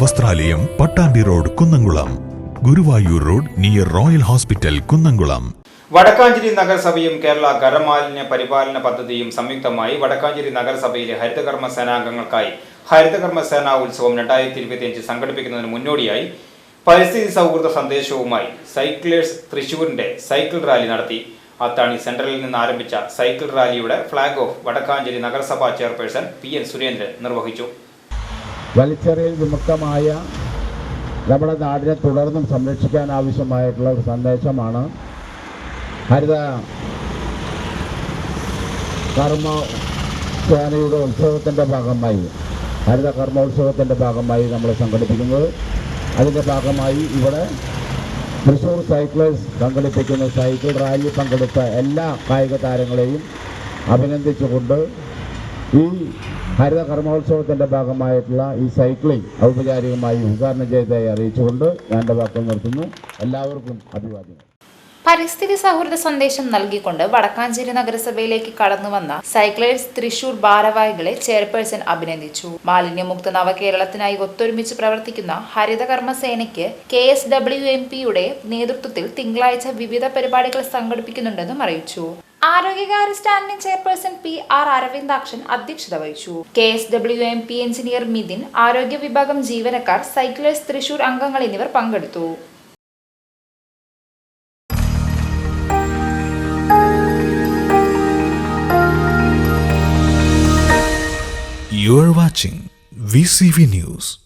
വസ്ത്രാലയം Pattambi road Kunnamkulam. Guruvayur road near royal hospital Kunnamkulam. Vadakkanchery നഗരസഭയും കേരള ഖരമാലിന്യ പരിപാലന പദ്ധതിയും സംയുക്തമായി വടക്കാഞ്ചേരി നഗരസഭയിലെ ഹരിതകർമ്മ സേനാംഗങ്ങൾക്കായി ഹരിതകർമ്മ സേനാ ഉത്സവം രണ്ടായിരത്തി ഇരുപത്തിയഞ്ച് സംഘടിപ്പിക്കുന്നതിന് മുന്നോടിയായി പരിസ്ഥിതി സൗഹൃദ സന്ദേശവുമായി സൈക്ലേഴ്സ് തൃശൂരിന്റെ സൈക്കിൾ റാലി നടത്തി. അത്താണി സെൻട്രലിൽ നിന്ന് ആരംഭിച്ച സൈക്കിൾ റാലിയുടെ ഫ്ളാഗ് ഓഫ് വടക്കാഞ്ചേരി നഗരസഭാ ചെയർപേഴ്സൺ പി എൻ സുരേന്ദ്രൻ നിർവഹിച്ചു. വലിച്ചെറിയൽ വിമുക്തമായ നമ്മുടെ നാടിനെ തുടർന്നും സംരക്ഷിക്കാൻ ആവശ്യമായിട്ടുള്ള ഒരു സന്ദേശമാണ്. ഹരിത കർമ്മ സേനയുടെ ഉത്സവത്തിന്റെ ഭാഗമായി ഹരിത കർമ്മോത്സവത്തിന്റെ ഭാഗമായി നമ്മൾ സംഘടിപ്പിക്കുന്നത്. അതിന്റെ ഭാഗമായി ഇവിടെ തൃശ്ശൂർ സൈക്ലേഴ്സ് സംഘടിപ്പിക്കുന്ന സൈക്കിൾ റാലി പങ്കെടുത്ത എല്ലാ കായിക താരങ്ങളെയും അഭിനന്ദിച്ചുകൊണ്ട് ഈ ഹരിത കർമ്മോത്സവത്തിന്റെ ഭാഗമായിട്ടുള്ള ഈ സൈക്ലിംഗ് ഔപചാരികമായി ഉദ്ഘാടനം ചെയ്തതായി അറിയിച്ചുകൊണ്ട് എന്റെ വാക്കുകൾ നിർത്തുന്നു. എല്ലാവർക്കും അഭിവാദ്യങ്ങൾ. പരിസ്ഥിതി സൗഹൃദ സന്ദേശം നൽകിക്കൊണ്ട് വടക്കാഞ്ചേരി നഗരസഭയിലേക്ക് കടന്നു വന്ന സൈക്ലേഴ്സ് തൃശൂർ ഭാരവാഹികളെ ചെയർപേഴ്സൺ അഭിനന്ദിച്ചു. മാലിന്യമുക്ത നവകേരളത്തിനായി ഒത്തൊരുമിച്ച് പ്രവർത്തിക്കുന്ന ഹരിതകർമ്മ സേനയ്ക്ക് കെ എസ് ഡബ്ല്യു എം പിയുടെ നേതൃത്വത്തിൽ തിങ്കളാഴ്ച വിവിധ പരിപാടികൾ സംഘടിപ്പിക്കുന്നുണ്ടെന്നും അറിയിച്ചു. ആരോഗ്യകാര്യ standing chairperson P R Aravindakshan അധ്യക്ഷത വഹിച്ചു K S W M P engineer Mithin ആരോഗ്യ വിഭാഗം ജീവനക്കാർ സൈക്ലേഴ്സ് തൃശൂർ അംഗങ്ങൾ എന്നിവർ പങ്കെടുത്തു You watching VCV News.